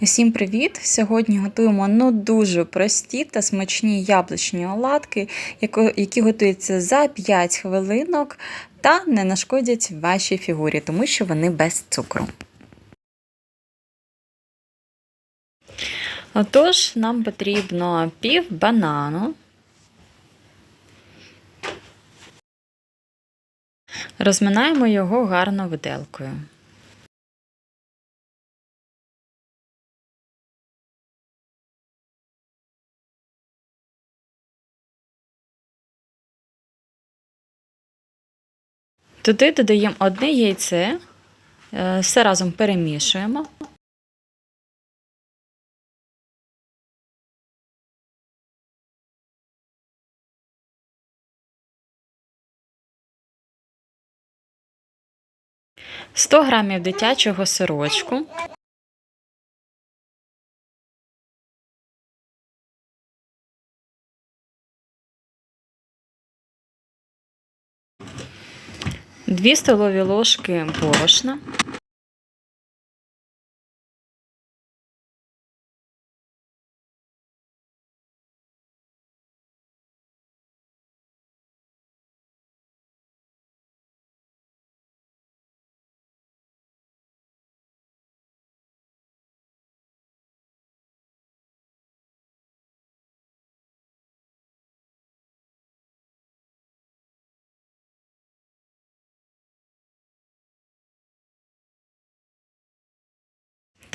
Усім привіт! Сьогодні готуємо ну дуже прості та смачні яблучні оладки, які готуються за 5 хвилинок та не нашкодять вашій фігурі, тому що вони без цукру. Отож, нам потрібно пів банану. Розминаємо його гарно виделкою. Туди додаємо одне яйце, е, все разом перемішуємо. Сто грамів дитячого сирочку. Дві столові ложки борошна.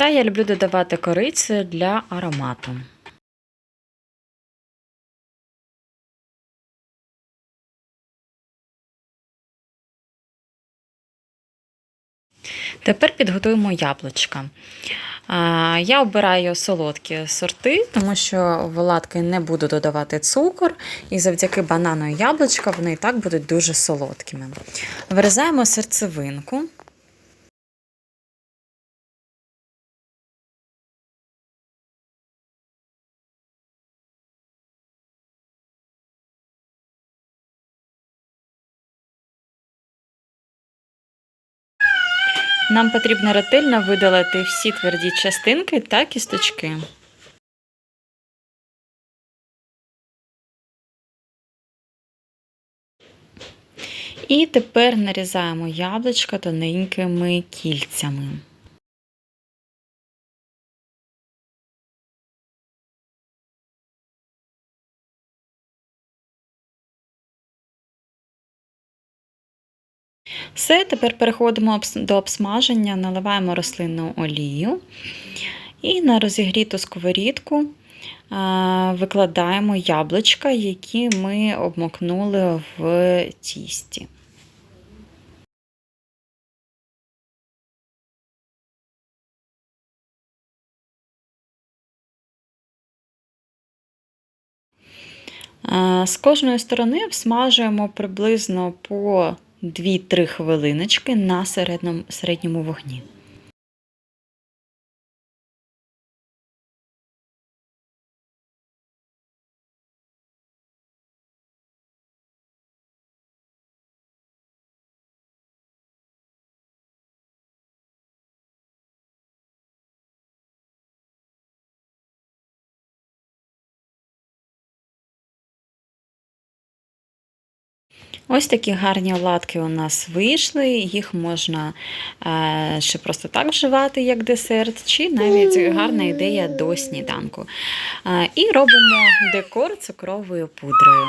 Та я люблю додавати корицю для аромату. Тепер підготуємо яблучка. Я обираю солодкі сорти, тому що в не буду додавати цукор, і завдяки банану і яблучка вони і так будуть дуже солодкими. Вирізаємо серцевинку. Нам потрібно ретельно видалити всі тверді частинки та кісточки. І тепер нарізаємо яблучко тоненькими кільцями. Все, тепер переходимо до обсмаження, наливаємо рослинну олію і на розігріту сковорідку викладаємо яблучка, які ми обмокнули в тісті. З кожної сторони обсмажуємо приблизно по 2-3 хвилиночки на середньому, вогні. Ось такі гарні оладки у нас вийшли. Їх можна е, ще просто так вживати, як десерт, чи навіть гарна ідея до сніданку. Е, і робимо декор цукровою пудрою.